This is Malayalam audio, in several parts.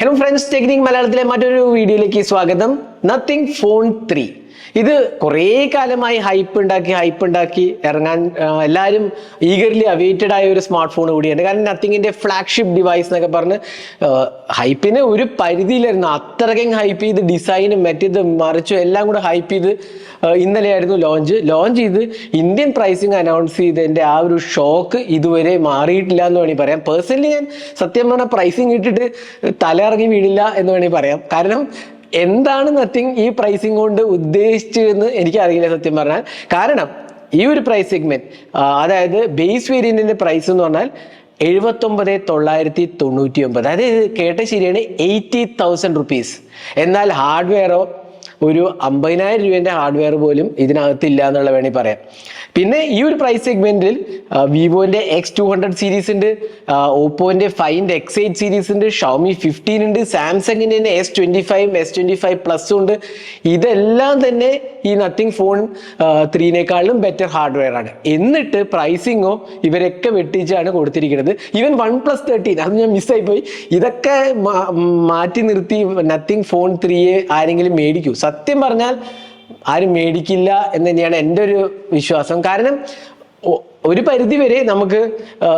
ഹലോ ഫ്രണ്ട്സ് ടെക്നിക് മലയാളത്തിലെ മറ്റൊരു വീഡിയോയിലേക്ക് സ്വാഗതം. നത്തിങ് ഫോൺ ത്രീ ഇത് കുറേ കാലമായി ഹൈപ്പ് ഉണ്ടാക്കി ഹൈപ്പ് ഉണ്ടാക്കി ഇറങ്ങാൻ എല്ലാവരും ഈഗർലി അവൈറ്റഡ് ആയ ഒരു സ്മാർട്ട് ഫോൺ കൂടിയാണ് കാരണം നത്തിങ്ങിന്റെ ഫ്ലാഗ്ഷിപ്പ് ഡിവൈസ് എന്നൊക്കെ പറഞ്ഞ് ഹൈപ്പിന് ഒരു പരിധിയിലായിരുന്നു. അത്രയ്ക്കും ഹൈപ്പ് ചെയ്ത് ഡിസൈനും മറ്റേത് മറിച്ചും എല്ലാം കൂടെ ഹൈപ്പ് ചെയ്ത് ഇന്നലെയായിരുന്നു ലോഞ്ച് ലോഞ്ച് ചെയ്ത് ഇന്ത്യൻ പ്രൈസിങ് അനൗൺസ് ചെയ്തതിന്റെ ആ ഒരു ഷോക്ക് ഇതുവരെ മാറിയിട്ടില്ല എന്ന് വേണമെങ്കിൽ പറയാം. പേഴ്സണലി ഞാൻ സത്യം പറഞ്ഞാൽ പ്രൈസിങ് ഇട്ടിട്ട് തലയിറങ്ങി വീണില്ല എന്ന് വേണമെങ്കിൽ പറയാം. കാരണം എന്താണ് നത്തിങ് ഈ പ്രൈസിങ് കൊണ്ട് ഉദ്ദേശിച്ചതെന്ന് എനിക്ക് അറിയില്ല സത്യം പറഞ്ഞാൽ. കാരണം ഈ ഒരു പ്രൈസ് സെഗ്മെന്റ് അതായത് ബേസ് വേരിയന്റിന്റെ പ്രൈസ് എന്ന് പറഞ്ഞാൽ എഴുപത്തൊമ്പത് തൊള്ളായിരത്തി തൊണ്ണൂറ്റി ഒമ്പത് അതായത് കേട്ട ശരിയാണ് എയ്റ്റി തൗസൻഡ് റുപ്പീസ് എന്നാൽ ഹാർഡ്വെയറോ ഒരു അമ്പതിനായിരം രൂപേന്റെ ഹാർഡ്വെയർ പോലും ഇതിനകത്തില്ല എന്നുള്ള വേണമെങ്കിൽ പറയാം. പിന്നെ ഈ ഒരു പ്രൈസ് സെഗ്മെന്റിൽ വിവോന്റെ എക്സ് ടു ഹൺഡ്രഡ് സീരീസ് ഉണ്ട് ഓപ്പോന്റെ ഫൈൻഡ് എക്സ് എയ്റ്റ് സീരീസ് ഉണ്ട് ഷോമി ഫിഫ്റ്റീൻ ഉണ്ട് സാംസങ്ങിന്റെ തന്നെ S twenty five S twenty five plus ഉണ്ട്. ഇതെല്ലാം തന്നെ ഈ നത്തിങ് ഫോൺ ത്രീനേക്കാളും ബെറ്റർ ഹാർഡ്വെയർ ആണ്. എന്നിട്ട് പ്രൈസിങ്ങോ ഇവരൊക്കെ വെട്ടിച്ചാണ് കൊടുത്തിരിക്കുന്നത്. ഈവൻ വൺ പ്ലസ് തേർട്ടീൻ അത് ഞാൻ മിസ്സായി പോയി. ഇതൊക്കെ മാറ്റി നിർത്തി നത്തിങ് ഫോൺ ത്രീയെ ആരെങ്കിലും മേടിക്കൂ. സത്യം പറഞ്ഞാൽ ആരും മേടിക്കില്ല എന്ന് തന്നെയാണ് എന്റെ ഒരു വിശ്വാസം. കാരണം ഒരു പരിധി വരെ നമുക്ക്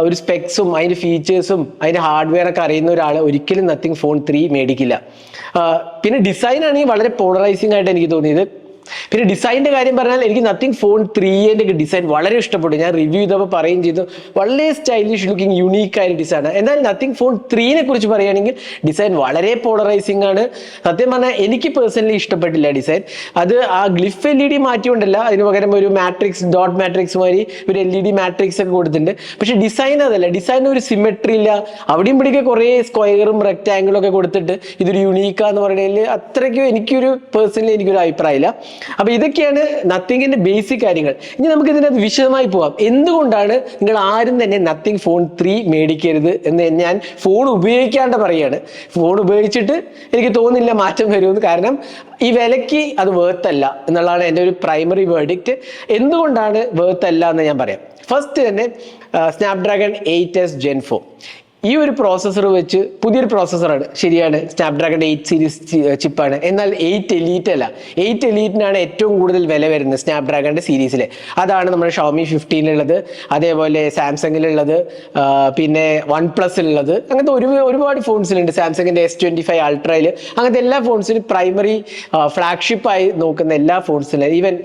ഒരു സ്പെക്സും അതിന്റെ ഫീച്ചേഴ്സും അതിന്റെ ഹാർഡ്വെയർ ഒക്കെ അറിയുന്ന ഒരാൾ ഒരിക്കലും നത്തിങ് ഫോൺ ത്രീ മേടിക്കില്ല. പിന്നെ ഡിസൈൻ ആണെങ്കിൽ വളരെ പോളറൈസിങ് ആയിട്ട് എനിക്ക് തോന്നിയത് പിന്നെ ഡിസൈനിന്റെ കാര്യം പറഞ്ഞാൽ എനിക്ക് നത്തിങ് ഫോൺ ത്രീ എന്റെ ഡിസൈൻ വളരെ ഇഷ്ടപ്പെട്ടു. ഞാൻ റിവ്യൂ ചെയ്തപ്പോൾ പറയുകയും ചെയ്തു. വളരെ സ്റ്റൈലിഷ് ലുക്കിംഗ് യുണീക്ക് ആയ ഡിസൈൻ എന്നാൽ നത്തിങ് ഫോൺ ത്രീനെ കുറിച്ച് പറയുകയാണെങ്കിൽ ഡിസൈൻ വളരെ പോളറൈസിംഗ് ആണ്. സത്യം പറഞ്ഞാൽ എനിക്ക് പേഴ്സണലി ഇഷ്ടപ്പെട്ടില്ല ഡിസൈൻ അത് ആ ഗ്ലിഫ് എൽ ഇ ഡി മാറ്റിക്കൊണ്ടല്ല അതിന് പകരം ഒരു മാട്രിക്സ് ഡോട്ട് മാട്രിക്സ് മാതിരി ഒരു എൽ ഇ ഡി മാട്രിക്സ് ഒക്കെ കൊടുത്തിട്ടുണ്ട്. പക്ഷേ ഡിസൈൻ അതല്ല. ഡിസൈൻ ഒരു സിമെട്രി ഇല്ല. അവിടെയും പിടിക്കുക കുറേ സ്ക്വയറും റെക്റ്റാങ്കിളും ഒക്കെ കൊടുത്തിട്ട് ഇതൊരു യുണീക്കാന്ന് പറയുന്നതിൽ അത്രയ്ക്കും എനിക്കൊരു പേഴ്സണലി എനിക്കൊരു അഭിപ്രായമില്ല. അപ്പൊ ഇതൊക്കെയാണ് നത്തിങ്ങിന്റെ ബേസിക് കാര്യങ്ങൾ. ഇനി നമുക്ക് ഇതിനകത്ത് വിശദമായി പോവാം. എന്തുകൊണ്ടാണ് നിങ്ങൾ ആരും തന്നെ നത്തിങ് ഫോൺ ത്രീ മേടിക്കരുത് എന്ന് ഞാൻ ഫോൺ ഉപയോഗിക്കാണ്ട് പറയാണ്. ഫോൺ ഉപയോഗിച്ചിട്ട് എനിക്ക് തോന്നില്ല മാറ്റം വരുമെന്ന്. കാരണം ഈ വിലയ്ക്ക് അത് വേർത്തല്ല എന്നുള്ളതാണ് എന്റെ ഒരു പ്രൈമറി വേർഡിക്റ്റ് എന്തുകൊണ്ടാണ് വേർത്തല്ല എന്ന് ഞാൻ പറയാം. ഫസ്റ്റ് തന്നെ Snapdragon eight S gen four ഈ ഒരു പ്രോസസ്സർ വെച്ച് പുതിയൊരു പ്രോസസ്സറാണ് ശരിയാണ്. സ്നാപ്ഡ്രാഗൺ എയ്റ്റ് സീരീസ് ചിപ്പാണ് എന്നാൽ എയ്റ്റ് എലീറ്റ് അല്ല. എയ്റ്റ് എലീറ്റിനാണ് ഏറ്റവും കൂടുതൽ വില വരുന്നത് സ്നാപ്ഡ്രാഗണിന്റെ സീരീസിലെ അതാണ് നമ്മുടെ ഷോമി ഫിഫ്റ്റീനിലുള്ളത് അതേപോലെ സാംസങ്ങിലുള്ളത് പിന്നെ വൺ പ്ലസിലുള്ളത് അങ്ങനത്തെ ഒരു ഒരുപാട് ഫോൺസിലുണ്ട് സാംസങ്ങിന്റെ എസ് ട്വന്റി ഫൈവ് അൾട്രയിൽ അങ്ങനത്തെ എല്ലാ ഫോൺസിലും പ്രൈമറി ഫ്ലാഗ്ഷിപ്പായി നോക്കുന്ന എല്ലാ ഫോൺസിലും ഈവൻ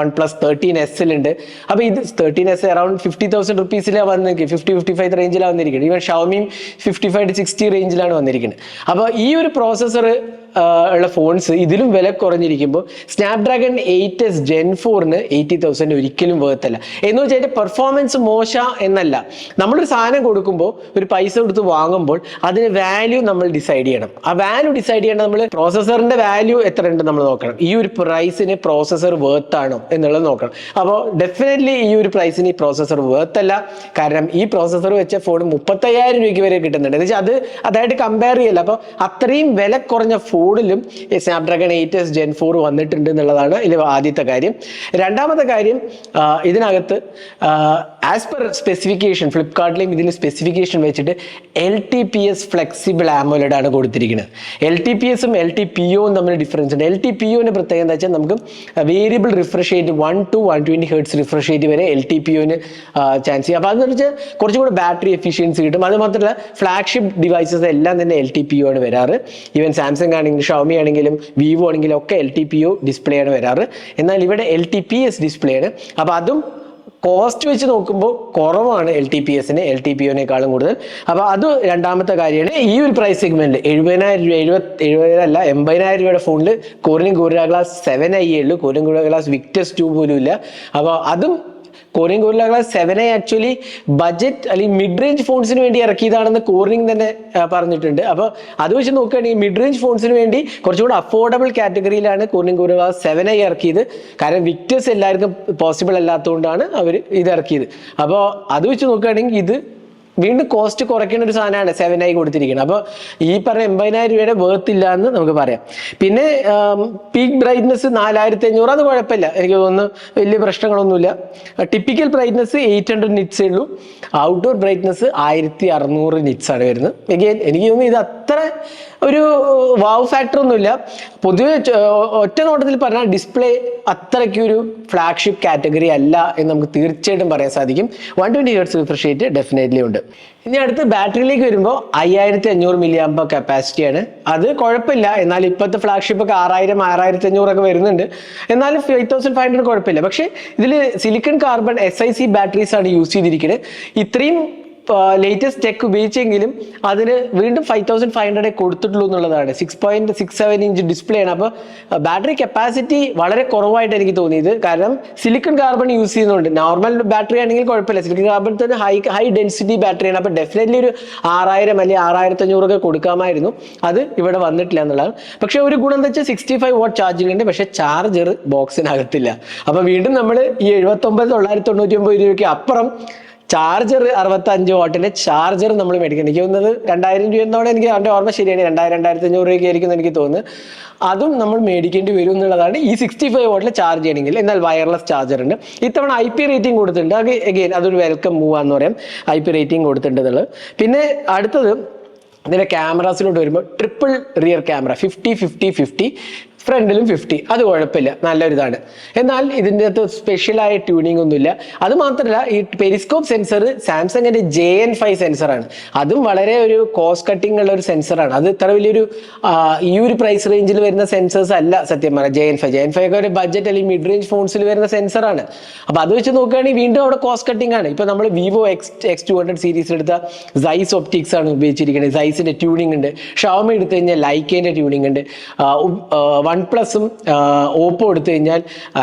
വൺ പ്ലസ് തേർട്ടീൻ എസിലുണ്ട് അപ്പോൾ ഇത് thirteen S around fifty thousand റുപ്പീസിലാണ് വന്നിരിക്കുന്നത് ഫിഫ്റ്റി ഫിഫ്റ്റി ഫൈവ് റേഞ്ചിലാണ് വന്നിരിക്കുന്നത് ഈവൻ ഷവമിയും ഫിഫ്റ്റി ഫൈവ് ടു സിക്സ്റ്റി റേഞ്ചിലാണ് വന്നിരിക്കുന്നത്. അപ്പോൾ ഈ ഒരു പ്രോസസ്സർ ഉള്ള ഫോൺസ് ഇതിലും വില കുറഞ്ഞിരിക്കുമ്പോൾ സ്നാപ്ഡ്രാഗൺ എയ്റ്റ് എസ് ജെൻ ഫോറിന് എയ്റ്റി തൗസൻഡ് ഒരിക്കലും വേർത്തല്ല എന്ന് വെച്ചാൽ അതിന്റെ പെർഫോമൻസ് മോശ എന്നല്ല. നമ്മളൊരു സാധനം കൊടുക്കുമ്പോൾ ഒരു പൈസ കൊടുത്ത് വാങ്ങുമ്പോൾ അതിന് വാല്യൂ നമ്മൾ ഡിസൈഡ് ചെയ്യണം. ആ വാല്യൂ ഡിസൈഡ് ചെയ്യേണ്ട നമ്മൾ പ്രോസസറിന്റെ വാല്യൂ എത്ര ഉണ്ട് നമ്മൾ നോക്കണം. ഈ ഒരു പ്രൈസിന് പ്രോസസർ വേർത്ത് ആണോ എന്നുള്ളത് നോക്കണം. അപ്പോൾ ഡെഫിനറ്റ്ലി ഈ ഒരു പ്രൈസിന് ഈ പ്രോസസ്സർ വേർത്ത് അല്ല. കാരണം ഈ പ്രോസസ്സർ വെച്ച ഫോൺ മുപ്പത്തയ്യായിരം രൂപയ്ക്ക് വരെ കിട്ടുന്നുണ്ട്. എന്ന് വെച്ചാൽ അത് അതായിട്ട് കമ്പയർ ചെയ്യല്ല. അപ്പോൾ അത്രയും വില കുറഞ്ഞ ഫോണിലും Snapdragon eight S gen four വന്നിട്ടുണ്ട് എന്നുള്ളതാണ് ഇതിൽ ആദ്യത്തെ കാര്യം. രണ്ടാമത്തെ കാര്യം ഇതിനകത്ത് ആസ് പെർ സ്പെസിഫിക്കേഷൻ ഫ്ലിപ്കാർട്ടിലെയും ഇതിൽ സ്പെസിഫിക്കേഷൻ വെച്ചിട്ട് L T P S flexible AMOLED ആണ് കൊടുത്തിരിക്കുന്നത്. എൽ ടി പി എസും എൽ ടി പി ഒയും തമ്മിൽ ഡിഫറൻസ് ഉണ്ട്. എൽ ടി പി ഒന്റെ പ്രത്യേകത എന്താ വെച്ചാൽ നമുക്ക് variable refresh rate one two one twenty hertz refresh rate വരെ എൽ ടി പി ഒന് ചാൻസ് ചെയ്യും. അപ്പോൾ അതെന്ന് വെച്ചാൽ കുറച്ചും കൂടെ ബാറ്ററി എഫിഷ്യൻസി കിട്ടും. അത് മാത്രമല്ല ഫ്ലാഗ്ഷിപ്പ് ഡിവൈസസ് എല്ലാം തന്നെ എൽ ടി പി ഒ ആണ് വരാറ്. ഈവൻ സാംസങ് ആണെങ്കിലും ഷവമി ആണെങ്കിലും വിവോ ആണെങ്കിലും ഒക്കെ L T P O display ആണ് വരാറ്. എന്നാൽ ഇവിടെ L T P S display ആണ്. അപ്പോൾ അതും കോസ്റ്റ് വെച്ച് നോക്കുമ്പോൾ കുറവാണ് എൽ ടി പി എസിന് എൽ ടി പി ഒനേക്കാളും കൂടുതൽ. അപ്പോൾ അത് രണ്ടാമത്തെ കാര്യമാണ്. ഈ ഒരു പ്രൈസ് സെഗ്മെന്റിൽ എഴുപതിനായിരം രൂപ എഴുപത്തി എഴുപതിനല്ല എൺപതിനായിരം രൂപയുടെ ഫോണിൽ കോറിനും കൂര ഗ്ലാസ് സെവൻ ഐ ഉള്ളൂ. കോറിനും കൂര ഗ്ലാസ് വിക്ടസ് ടു പോലും ഇല്ല. അപ്പോൾ അതും Corning Gorilla Glass seven I actually budget അല്ലെങ്കിൽ മിഡ് റേഞ്ച് ഫോൺസിന് വേണ്ടി ഇറക്കിയതാണെന്ന് കോറിംഗ് തന്നെ പറഞ്ഞിട്ടുണ്ട്. അപ്പോൾ അത് വെച്ച് നോക്കുകയാണെങ്കിൽ മിഡ് റേഞ്ച് ഫോൺസിന് വേണ്ടി കുറച്ചുകൂടി affordable കാറ്റഗറിയിലാണ് Corning Gorilla Glass seven I ഇറക്കിയത്. കാരണം വിക്ടേഴ്സ് എല്ലാവർക്കും പോസിബിൾ അല്ലാത്തതുകൊണ്ടാണ് അവർ ഇത് ഇറക്കിയത്. അപ്പോൾ അത് വെച്ച് നോക്കുകയാണെങ്കിൽ ഇത് വീണ്ടും കോസ്റ്റ് കുറയ്ക്കുന്ന ഒരു സാധനമാണ് ആയി കൊടുത്തിരിക്കുന്നത് അപ്പോൾ ഈ പറഞ്ഞ എൺപതിനായിരം രൂപയുടെ വേർത്ത് ഇല്ല എന്ന് നമുക്ക് പറയാം. പിന്നെ പീക്ക് ബ്രൈറ്റ്നസ് നാലായിരത്തി അഞ്ഞൂറ് അത് കുഴപ്പമില്ല. എനിക്ക് തോന്നുന്നു വലിയ പ്രശ്നങ്ങളൊന്നുമില്ല. ടിപ്പിക്കൽ ബ്രൈറ്റ്നസ് എയ്റ്റ് ഹൺഡ്രഡ് നിറ്റ്സേ ഉള്ളൂ. ഔട്ട്ഡോർ ബ്രൈറ്റ്നസ് ആയിരത്തി അറുന്നൂറ് നിറ്റ്സ് ആണ് വരുന്നത്. എനിക്ക് തോന്നുന്നു ഇത് അത്ര ഒരു വാവ് ഫാക്ടർ ഒന്നുമില്ല. പൊതുവെ ഒറ്റ നോട്ടത്തിൽ പറഞ്ഞാൽ ഡിസ്പ്ലേ അത്രയ്ക്ക് ഒരു ഫ്ലാഗ്ഷിപ്പ് കാറ്റഗറി അല്ല എന്ന് നമുക്ക് തീർച്ചയായിട്ടും പറയാൻ സാധിക്കും. One twenty hertz refresh rate definitely ഉണ്ട്. ഇനി അടുത്ത് ബാറ്ററിയിലേക്ക് വരുമ്പോൾ അയ്യായിരത്തി അഞ്ഞൂറ് മില്ലി ആമ്പ കപ്പാസിറ്റിയാണ് അത് കുഴപ്പമില്ല. എന്നാൽ ഇപ്പോഴത്തെ ഫ്ലാഗ്ഷിപ്പ് ഒക്കെ ആറായിരം ആറായിരത്തി അഞ്ഞൂറൊക്കെ വരുന്നുണ്ട്. എന്നാലും ഫൈവ് തൗസൻഡ് ഫൈവ് ഹൺഡ്രഡ് കുഴപ്പമില്ല. പക്ഷേ ഇതിൽ silicon carbon S I C batteries ആണ് യൂസ് ചെയ്തിരിക്കുന്നത് ഇത്രയും ലേറ്റസ്റ്റ് ടെക് ഉപയോഗിച്ചെങ്കിലും അതിന് വീണ്ടും ഫൈവ് തൗസൻഡ് ഫൈവ് ഹൺഡ്രഡ് കൊടുത്തിട്ടുള്ളൂ എന്നുള്ളതാണ്. Six point six seven inch display ആണ്. അപ്പോൾ ബാറ്ററി കപ്പാസിറ്റി വളരെ കുറവായിട്ട് എനിക്ക് തോന്നിയത്. കാരണം സിലിക്കൺ കാർബൺ യൂസ് ചെയ്യുന്നുണ്ട്. നോർമൽ ബാറ്ററി ആണെങ്കിൽ കുഴപ്പമില്ല. സിലിക്കൺ കാർബൺ തന്നെ ഹൈ ഹൈ ഡെൻസിറ്റി ബാറ്ററിയാണ് അപ്പോൾ ഡെഫിനറ്റ്ലി ഒരു ആറായിരം അല്ലെങ്കിൽ ആറായിരത്തി അഞ്ഞൂറൊക്കെ കൊടുക്കാമായിരുന്നു. അത് ഇവിടെ വന്നിട്ടില്ല എന്നുള്ളതാണ്. പക്ഷേ ഒരു ഗുണം എന്താ വെച്ചാൽ സിക്സ്റ്റി ഫൈവ് വാട്ട് ചാർജിംഗ് ഉണ്ട്. പക്ഷേ ചാർജർ ബോക്സിനകത്തില്ല അപ്പോൾ വീണ്ടും നമ്മൾ ഈ എഴുപത്തൊമ്പത് തൊള്ളായിരത്തി തൊണ്ണൂറ്റി ഒമ്പത് രൂപയ്ക്ക് അപ്പുറം ചാർജർ അറുപത്തി അഞ്ച് വാട്ടിന്റെ ചാർജർ നമ്മൾ മേടിക്കണം എനിക്ക് തോന്നുന്നത് രണ്ടായിരം രൂപ എന്നോടെ എനിക്ക് അവന്റെ ഓർമ്മ ശരിയാണ്. രണ്ടായിരം രണ്ടായിരത്തി അഞ്ഞൂറ് രൂപയ്ക്ക് ആയിരിക്കും എനിക്ക് തോന്നുന്നു. അതും നമ്മൾ മേടിക്കേണ്ടി വരും എന്നുള്ളതാണ് ഈ സിക്സ്റ്റി ഫൈവ് വാട്ടിൽ ചാർജ് ചെയ്യണമെങ്കിൽ. എന്നാൽ വയർലെസ് ചാർജർ ഉണ്ട്. ഇത്തവണ ഐ പി റേറ്റിംഗ് കൊടുത്തിട്ടുണ്ട്. അത് എഗെയിൻ അതൊരു വെൽക്കം മൂവ് ആണെന്ന് പറയാം. ഐ പി റേറ്റിംഗ് കൊടുത്തിട്ടുണ്ട് എന്നുള്ളത്. പിന്നെ അടുത്തത് ഇതിന്റെ ക്യാമറാസിലോട്ട് വരുമ്പോൾ triple rear camera fifty fifty fifty ഫ്രണ്ടിലും ഫിഫ്റ്റി അത് കുഴപ്പമില്ല. നല്ലൊരിതാണ്. എന്നാൽ ഇതിന്റെ അകത്ത് സ്പെഷ്യലായ ട്യൂണിംഗ് ഒന്നുമില്ല. അത് മാത്രമല്ല ഈ പെരിസ്കോപ്പ് സെൻസർ സാംസങ്ങിന്റെ ജെ എൻ ഫൈവ് സെൻസറാണ് അതും വളരെ ഒരു കോസ്റ്റ് കട്ടിംഗ് ഉള്ള ഒരു സെൻസറാണ് അത് ഇത്ര വലിയൊരു ഈ ഒരു പ്രൈസ് റേഞ്ചിൽ വരുന്ന സെൻസേഴ്സ് അല്ല സത്യം പറഞ്ഞാൽ J N five J N five ഒക്കെ ഒരു ബഡ്ജറ്റ് അല്ലെങ്കിൽ മിഡ് റേഞ്ച് ഫോൺസിൽ വരുന്ന സെൻസറാണ് അപ്പോൾ അത് വെച്ച് നോക്കുകയാണെങ്കിൽ വീണ്ടും അവിടെ കോസ്റ്റ് കട്ടിംഗ് ആണ്. ഇപ്പോൾ നമ്മൾ Vivo X X two hundred series എടുത്ത സൈസ് ഒപ്റ്റിക്സ് ആണ് ഉപയോഗിച്ചിരിക്കുന്നത്. സൈസിന്റെ ട്യൂണിംഗ് ഉണ്ട്. ഷവമി എടുത്തു കഴിഞ്ഞാൽ ലൈക്കേന്റെ ട്യൂണിംഗ് ഉണ്ട്. വൺ പ്ലസും ഓപ്പോ എടുത്തു കഴിഞ്ഞാൽ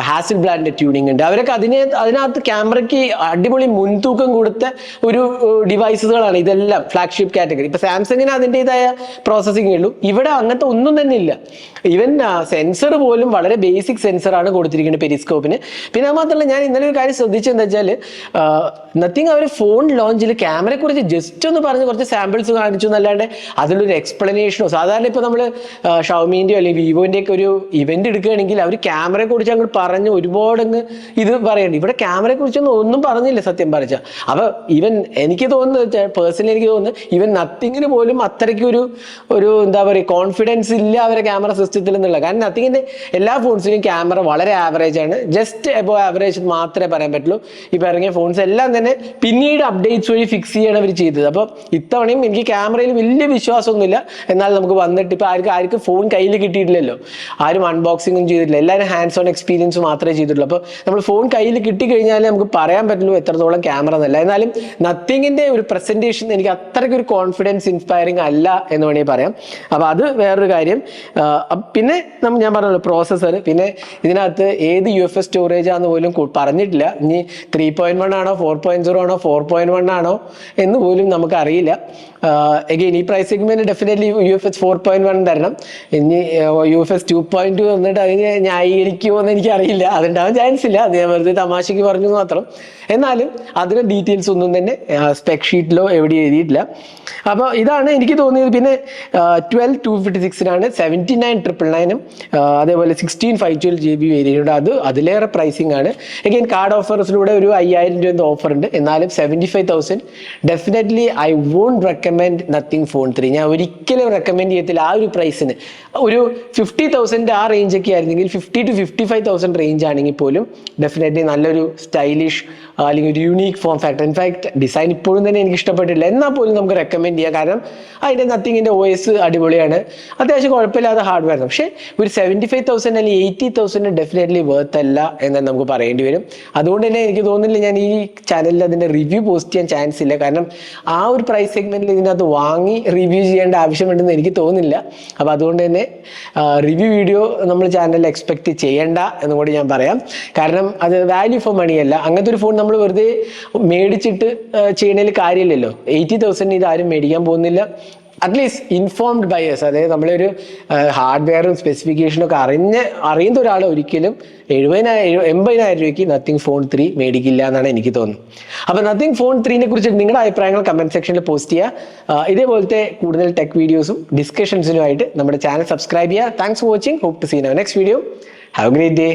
ഹാസിൽ ബ്രാൻഡിന്റെ ട്യൂണിംഗ് ഉണ്ട്. അവരൊക്കെ അതിനെ അതിനകത്ത് ക്യാമറയ്ക്ക് അടിപൊളി മുൻതൂക്കം കൊടുത്ത ഒരു ഡിവൈസുകളാണ് ഇതെല്ലാം ഫ്ലാഗ്ഷിപ്പ് കാറ്റഗറി ഇപ്പൊ സാംസങ്ങിന് അതിന്റെതായ പ്രോസസ്സിംഗ് ഉള്ളൂ. ഇവിടെ അങ്ങനത്തെ ഒന്നും തന്നെ ഇല്ല. ഈവൻ സെൻസർ പോലും വളരെ ബേസിക് സെൻസറാണ് കൊടുത്തിരിക്കുന്നത് പെരിസ്കോപ്പിന് പിന്നെ മാത്രമല്ല ഞാൻ ഇന്നലെ ഒരു കാര്യം ശ്രദ്ധിച്ചെന്താ വെച്ചാൽ നത്തിങ് അവർ ഫോൺ ലോഞ്ചിൽ ക്യാമറയെ കുറിച്ച് ജസ്റ്റ് ഒന്ന് പറഞ്ഞ് കുറച്ച് സാമ്പിൾസ് കാണിച്ചു എന്നല്ലാണ്ട് അതിലൊരു എക്സ്പ്ലനേഷനോ സാധാരണ ഇപ്പോൾ നമ്മൾ ഷവമീന്റെയോ അല്ലെങ്കിൽ വിവോന്റെ ഒക്കെ ഒരു ഇവന്റ് എടുക്കുകയാണെങ്കിൽ അവർ ക്യാമറയെ കുറിച്ച് അങ്ങോട്ട് പറഞ്ഞ് ഒരുപാട് അങ്ങ് ഇത് പറയണ്ട. ഇവിടെ ക്യാമറയെ കുറിച്ചൊന്നും ഒന്നും പറഞ്ഞില്ല സത്യം പറഞ്ഞ. അപ്പൊ ഇവൻ എനിക്ക് തോന്നുന്നത് പേഴ്സണലി എനിക്ക് തോന്നുന്നത് ഇവൻ നത്തിങ്ങിന് പോലും അത്രയ്ക്ക് ഒരു ഒരു എന്താ പറയുക കോൺഫിഡൻസ് ഇല്ല അവരെ ക്യാമറ സിസ്റ്റത്തിൽ എന്നുള്ള കാരണം നത്തിങ്ങിന്റെ എല്ലാ ഫോൺസിനും ക്യാമറ വളരെ ആവറേജ് ആണ്. ജസ്റ്റ് എബോ ആവറേജ് മാത്രമേ പറയാൻ പറ്റുള്ളൂ. ഇപ്പൊ ഇറങ്ങിയ ഫോൺസ് എല്ലാം തന്നെ പിന്നീട് അപ്ഡേറ്റ്സ് വഴി ഫിക്സ് ചെയ്യാണ് അവർ ചെയ്തത്. അപ്പോൾ ഇത്തവണയും എനിക്ക് ക്യാമറയിൽ വലിയ വിശ്വാസമൊന്നുമില്ല. എന്നാൽ നമുക്ക് വന്നിട്ട് ഇപ്പൊ ആർക്കും ആർക്കും ഫോൺ കയ്യിൽ കിട്ടിയിട്ടില്ലല്ലോ. ആരും അൺബോക്സിങ്ങും ചെയ്തിട്ടില്ല. എല്ലാവരും ഹാൻഡ്സ് ഓൺ എക്സ്പീരിയൻസ് മാത്രമേ ചെയ്തിട്ടുള്ളൂ. അപ്പോൾ നമ്മൾ ഫോൺ കയ്യിൽ കിട്ടിക്കഴിഞ്ഞാൽ നമുക്ക് പറയാൻ പറ്റുള്ളൂ എത്രത്തോളം ക്യാമറ എന്നല്ല. എന്നാലും നത്തിങ്ങിന്റെ ഒരു പ്രസന്റേഷൻ എനിക്ക് അത്രയ്ക്ക് ഒരു കോൺഫിഡൻസ് ഇൻസ്പയറിംഗ് അല്ല എന്ന് വേണമെങ്കിൽ പറയാം. അപ്പോൾ അത് വേറൊരു കാര്യം. പിന്നെ നമ്മൾ ഞാൻ പറഞ്ഞല്ലോ പ്രോസസ്സർ പിന്നെ ഇതിനകത്ത് ഏത് യു എഫ് എസ് സ്റ്റോറേജ് ആണെന്ന് പോലും പറഞ്ഞിട്ടില്ല. ഇനി ത്രീ പോയിന്റ് വൺ ആണോ ഫോർ പോയിന്റ് സീറോ ആണോ ഫോർ പോയിന്റ് വൺ ആണോ എന്ന് പോലും നമുക്ക് അറിയില്ല എഗെയിൻ ഈ price segment definitely U F S four point one തരണം. ഇനി U F S two point two വന്നിട്ട് അതിന് ന്യായീകരിക്കുമോ എന്ന് എനിക്ക് അറിയില്ല അതുണ്ടാവാൻ ചാൻസ് ഇല്ല. അത് ഞാൻ വെറുതെ തമാശയ്ക്ക് പറഞ്ഞു മാത്രം. എന്നാലും അതിന് ഡീറ്റെയിൽസ് ഒന്നും തന്നെ സ്പെക് ഷീറ്റിലോ എവിടെ എഴുതിയിട്ടില്ല. അപ്പോൾ ഇതാണ് എനിക്ക് തോന്നിയത്. പിന്നെ ട്വൽവ് ടു ഫിഫ്റ്റി സിക്സിനാണ് സെവന്റി നയൻ ട്രിപ്പിൾ നയനും അതേപോലെ sixteen five twelve G B variant അത് അതിലേറെ പ്രൈസിംഗ് ആണ്. എഗെയിൻ കാർഡ് ഓഫേഴ്സിലൂടെ ഒരു അയ്യായിരം രൂപ ഓഫർ ഉണ്ട്. എന്നാലും seventy five thousand definitely I won't recommend Nothing Phone three ഞാൻ ഒരിക്കലും റെക്കമെൻഡ് ചെയ്യത്തില്ല ആ ഒരു പ്രൈസിന് ഒരു ഫിഫ്റ്റി തൗസൻഡ് ആ റേഞ്ച് ഒക്കെ ആയിരുന്നെങ്കിൽ fifty to fifty five thousand range ആണെങ്കിൽ പോലും ഡെഫിനറ്റ്ലി നല്ലൊരു സ്റ്റൈലിഷ് അല്ലെങ്കിൽ ഒരു unique form factor in fact design ഇപ്പോഴും തന്നെ എനിക്ക് ഇഷ്ടപ്പെട്ടില്ല എന്നാൽ പോലും നമുക്ക് റെക്കമെൻഡ് ചെയ്യാം. കാരണം അതിന്റെ നത്തിങ്ങിന്റെ ഒ എസ് അടിപൊളിയാണ്. അത്യാവശ്യം കുഴപ്പമില്ലാത്ത ഹാർഡ്വെയർ പക്ഷേ ഒരു സെവന്റി ഫൈവ് തൗസൻഡ് അല്ലെങ്കിൽ എയ്റ്റി തൗസൻഡ് ഡെഫിനറ്റ്ലി വേർത്ത് അല്ല എന്ന് നമുക്ക് പറയേണ്ടി വരും. അതുകൊണ്ട് തന്നെ എനിക്ക് തോന്നുന്നില്ല ഞാൻ ഈ ചാനലിൽ അതിന്റെ റിവ്യൂ പോസ്റ്റ് ചെയ്യാൻ ചാൻസ് ഇല്ല. കാരണം ആ ഒരു പ്രൈസ് സെഗ്മെന്റിൽ ഇതിനകത്ത് വാങ്ങി റിവ്യൂ ചെയ്യേണ്ട ആവശ്യമുണ്ടെന്ന് എനിക്ക് തോന്നുന്നില്ല. അപ്പോൾ അതുകൊണ്ട് തന്നെ റിവ്യൂ വീഡിയോ നമ്മൾ ചാനലിൽ എക്സ്പെക്ട് ചെയ്യേണ്ട എന്നും കൂടി ഞാൻ പറയാം. കാരണം അത് വാല്യൂ ഫോർ മണി അല്ല. അങ്ങനത്തെ ഒരു ഫോൺ നമ്മൾ വെറുതെ മേടിച്ചിട്ട് ചെയ്യണതിൽ കാര്യമില്ലല്ലോ. എയ്റ്റി തൗസൻഡ് ഇത് ആരും മേടിക്കാൻ പോകുന്നില്ല. അറ്റ്ലീസ്റ്റ് ഇൻഫോംഡ് ബയേഴ്സ് അതായത് നമ്മളൊരു ഹാർഡ്വെയറും സ്പെസിഫിക്കേഷനും ഒക്കെ അറിഞ്ഞ് അറിയുന്ന ഒരാൾ ഒരിക്കലും എഴുപതിനായിരം എൺപതിനായിരം രൂപയ്ക്ക് നത്തിങ് ഫോൺ ത്രീ മേടിക്കില്ല എന്നാണ് എനിക്ക് തോന്നുന്നത്. അപ്പോൾ നത്തിങ് ഫോൺ ത്രീനെ കുറിച്ച് നിങ്ങളുടെ അഭിപ്രായങ്ങൾ കമന്റ് സെക്ഷനിൽ പോസ്റ്റ് ചെയ്യുക. ഇതേപോലത്തെ കൂടുതൽ ടെക് വീഡിയോസും ഡിസ്കഷൻസിനുമായിട്ട് നമ്മുടെ ചാനൽ സബ്സ്ക്രൈബ് ചെയ്യുക. Thanks for watching hope to see next video have great day